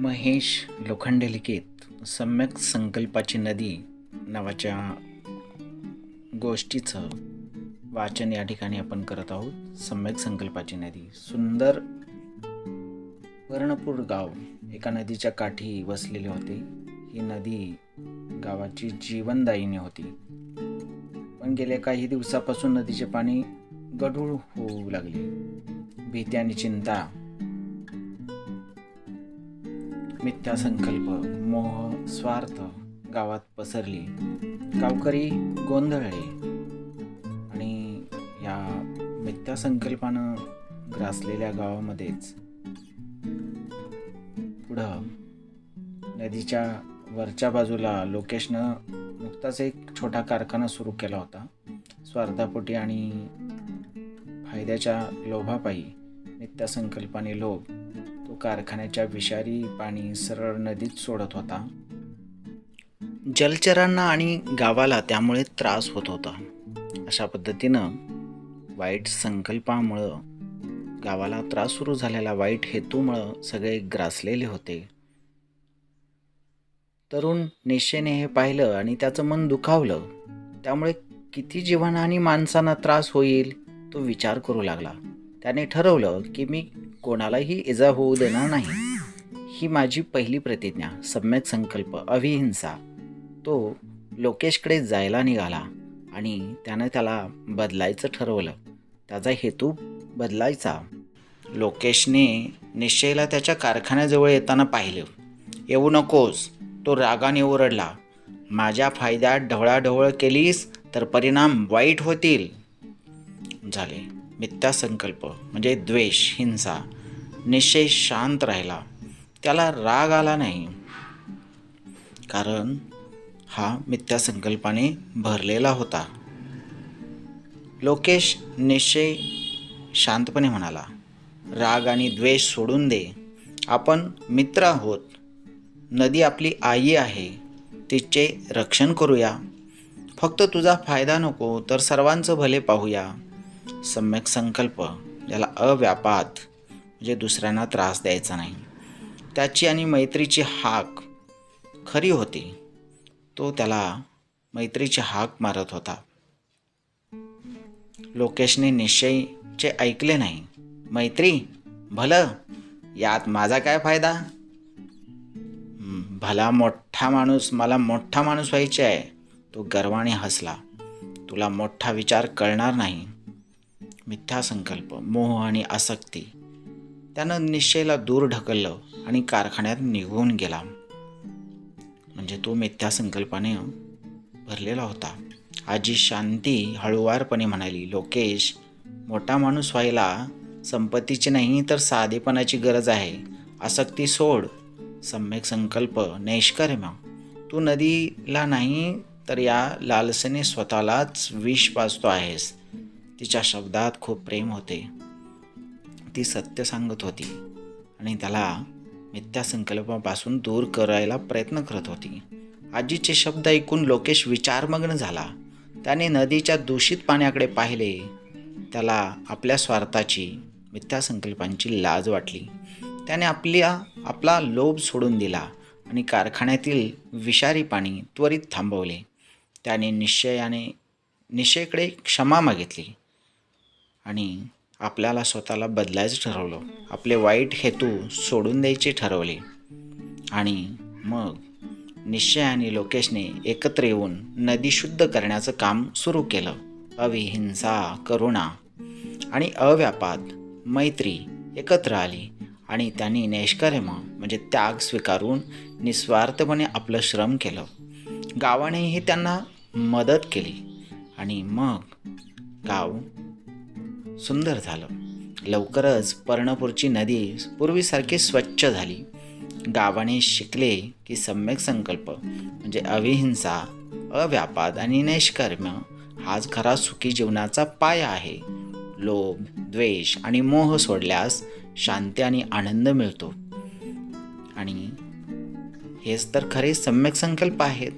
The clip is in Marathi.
महेश लोखंडे लिखित सम्यक संकल्पाची नदी नावाच्या गोष्टीचं वाचन या ठिकाणी आपण करत आहोत. सम्यक संकल्पाची नदी. सुंदर वर्णपूर गाव एका नदीच्या काठी वसलेले होते. ही नदी गावाची जीवनदायिनी होती. पण गेल्या काही दिवसापासून नदीचे पाणी गढूळ होऊ लागले. भीती आणि चिंता मिथ्या संकल्प मोह स्वार्थ गावात पसरली. गावकरी गोंधळले. आणि या मिथ्या संकल्पानं ग्रासलेल्या गावामध्येच पुढं नदीच्या वरच्या बाजूला लोकेशनं नुकताच एक छोटा कारखाना सुरू केला होता. स्वार्थापोटी आणि फायद्याच्या लोभापायी मिथ्या संकल्पाने लोक कारखान्याच्या विषारी पाणी सरळ नदीत सोडत होता. जलचरांना आणि गावाला त्यामुळे त्रास होत होता. अशा पद्धतीनं वाईट संकल्पामुळं गावाला त्रास सुरू झालेला वाईट हेतूमुळं सगळे ग्रासलेले होते. तरुण निश्चयने हे पाहिलं आणि त्याचं मन दुखावलं. त्यामुळे किती जीवांना आणि माणसांना त्रास होईल तो विचार करू लागला. त्याने ठरवलं की मी कोणालाही इजा होऊ देणार नाही. ही माझी पहिली प्रतिज्ञा. सम्यक संकल्प. अविहिंसा तो लोकेशकडे जायला निघाला आणि त्यानं त्याला बदलायचं ठरवलं. त्याचा हेतू बदलायचा. लोकेशने निश्चयला त्याच्या कारखान्याजवळ येताना पाहिलं. येऊ नकोस. तो रागाने ओरडला. माझ्या फायद्यात ढवळाढवळ केलीस तर परिणाम वाईट होतील. झाले. मिथ्या संकल्प म्हणजे द्वेष हिंसा निश्चय शांत राहिला. त्याला राग आला नाही. कारण हा मिथ्या संकल्पाने भरलेला होता. लोकेश निश्चय शांतपणे म्हणाला राग आणि द्वेष सोडून दे. आपण मित्र आहोत. नदी आपली आई आहे. तिचे रक्षण करूया. फक्त तुझा फायदा नको तर सर्वांचं भले पाहूया. सम्यक संकल्प ज्याला अव्यापात म्हणजे दुसऱ्यांना त्रास द्यायचा नाही. त्याची आणि मैत्रीची हाक खरी होती. तो त्याला मैत्रीची हाक मारत होता. लोकेशने निश्चयचे ऐकले नाही. मैत्री भलं यात माझा काय फायदा? भला मोठा माणूस मला मोठा माणूस व्हायचे आहे. तो गर्वाने हसला. तुला मोठा विचार कळणार नाही. मिथ्या संकल्प मोह आणि आसक्ती. त्यानं निश्चयला दूर ढकललं आणि कारखान्यात निघून गेला. म्हणजे तो मिथ्या संकल्पाने भरलेला होता. आजी शांती हळुवारपणे म्हणाली लोकेश मोठा माणूस व्हायला संपत्तीची नाही तर साधेपणाची गरज आहे. आसक्ती सोड. सम्यक संकल्प नैष्कर्म. तू नदीला नाही तर या लालसेने स्वतःलाच विष पाजतो आहेस. तिच्या शब्दात खूप प्रेम होते. ती सत्य सांगत होती आणि त्याला मिथ्या संकल्पापासून दूर करायला प्रयत्न करत होती. आजीचे शब्द ऐकून लोकेश विचारमग्न झाला. त्याने नदीच्या दूषित पाण्याकडे पाहिले. त्याला आपल्या स्वार्थाची मिथ्या संकल्पांची लाज वाटली. त्याने आपल्या आपला लोभ सोडून दिला आणि कारखान्यातील विषारी पाणी त्वरित थांबवले. त्याने निश्चयाने निश्चयकडे क्षमा मागितली. आणि आपल्याला स्वतःला बदलायचं ठरवलं. आपले वाईट हेतू सोडून द्यायचे ठरवले. आणि मग निश्चय आणि लोकेशने एकत्र येऊन नदी शुद्ध करण्याचं काम सुरू केलं. अविहिंसा करुणा आणि अव्यापात मैत्री एकत्र आली आणि त्यांनी नैष्कर्म म्हणजे त्याग स्वीकारून निस्वार्थपणे आपलं श्रम केलं. गावानेही त्यांना मदत केली आणि मग गाव सुंदर झालं. लवकरच पर्णपूरची नदी पूर्वीसारखी स्वच्छ झाली. गावाने शिकले की सम्यक संकल्प म्हणजे अविहिंसा अव्यापाद आणि नैष्कर्म हाच खरा सुखी जीवनाचा पाया आहे. लोभ द्वेष आणि मोह सोडल्यास शांती आणि आनंद मिळतो. आणि हेच तर खरे सम्यक संकल्प आहेत.